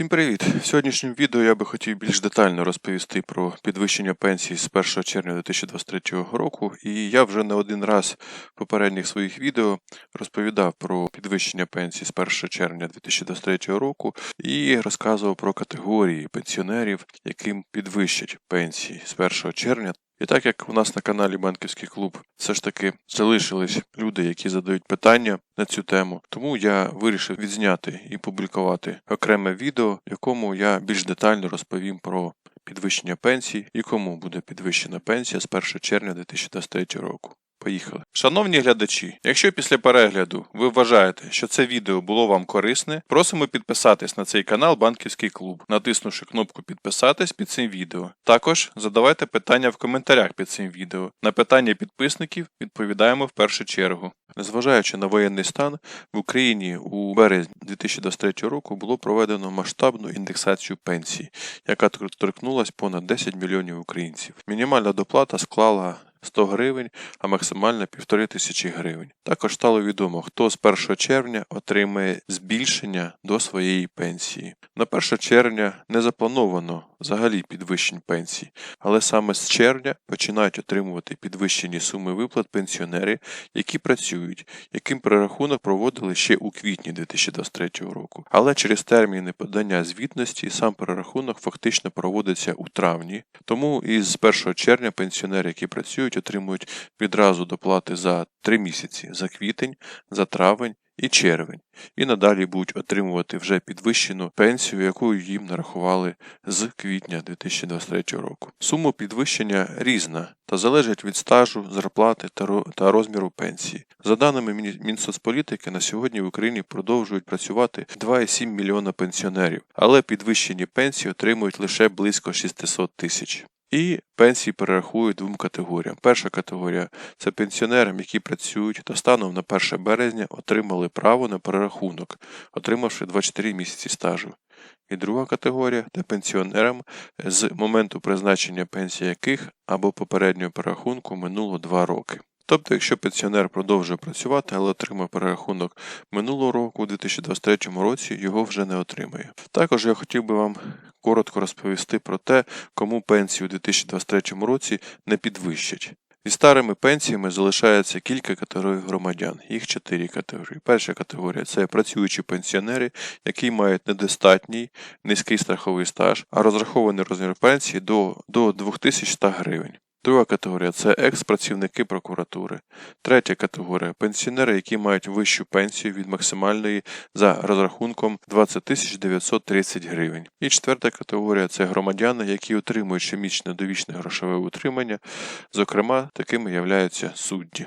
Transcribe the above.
Всім привіт! В сьогоднішньому відео я би хотів більш детально розповісти про підвищення пенсій з 1 червня 2023 року. І я вже не один раз в попередніх своїх відео розповідав про підвищення пенсій з 1 червня 2023 року і розказував про категорії пенсіонерів, яким підвищать пенсії з 1 червня. І так як у нас на каналі Банківський клуб все ж таки залишились люди, які задають питання на цю тему, тому я вирішив відзняти і публікувати окреме відео, в якому я більш детально розповім про підвищення пенсій і кому буде підвищена пенсія з 1 червня 2023 року. Поїхали. Шановні глядачі, якщо після перегляду ви вважаєте, що це відео було вам корисне, просимо підписатись на цей канал Банківський клуб, натиснувши кнопку підписатись під цим відео. Також задавайте питання в коментарях під цим відео. На питання підписників відповідаємо в першу чергу. Незважаючи на воєнний стан, в Україні у березні 2023 року було проведено масштабну індексацію пенсій, яка торкнулась понад 10 мільйонів українців. Мінімальна доплата склала 100 гривень, а максимально 1,5 тисячі гривень. Також стало відомо, хто з 1 червня отримає збільшення до своєї пенсії. На 1 червня не заплановано взагалі підвищень пенсій, але саме з червня починають отримувати підвищені суми виплат пенсіонери, які працюють, яким перерахунок проводили ще у квітні 2023 року. Але через терміни подання звітності сам перерахунок фактично проводиться у травні. Тому із 1 червня пенсіонери, які працюють, отримують відразу доплати за 3 місяці за квітень, за травень і червень, і надалі будуть отримувати вже підвищену пенсію, яку їм нарахували з квітня 2023 року. Сума підвищення різна та залежить від стажу, зарплати та розміру пенсії. За даними Мінсоцполітики, на сьогодні в Україні продовжують працювати 2,7 мільйона пенсіонерів, але підвищені пенсії отримують лише близько 600 тисяч. І пенсії перерахують двом категоріям. Перша категорія це пенсіонерам, які працюють та станом на 1 березня отримали право на перерахунок, отримавши 24 місяці стажу. І друга категорія це пенсіонерам, з моменту призначення пенсії яких або попереднього перерахунку минуло 2 роки. Тобто, якщо пенсіонер продовжує працювати, але отримав перерахунок минулого року, у 2023 році його вже не отримає. Також я хотів би вам коротко розповісти про те, кому пенсію у 2023 році не підвищать. Зі старими пенсіями залишається кілька категорій громадян. Їх чотири категорії. Перша категорія це працюючі пенсіонери, які мають недостатній низький страховий стаж, а розрахований розмір пенсії до, до 2100 гривень. Друга категорія це екс-працівники прокуратури. Третя категорія пенсіонери, які мають вищу пенсію від максимальної за розрахунком 20 тисяч 930 гривень. І четверта категорія це громадяни, які отримують щомісячне довічне грошове утримання. Зокрема, такими являються судді.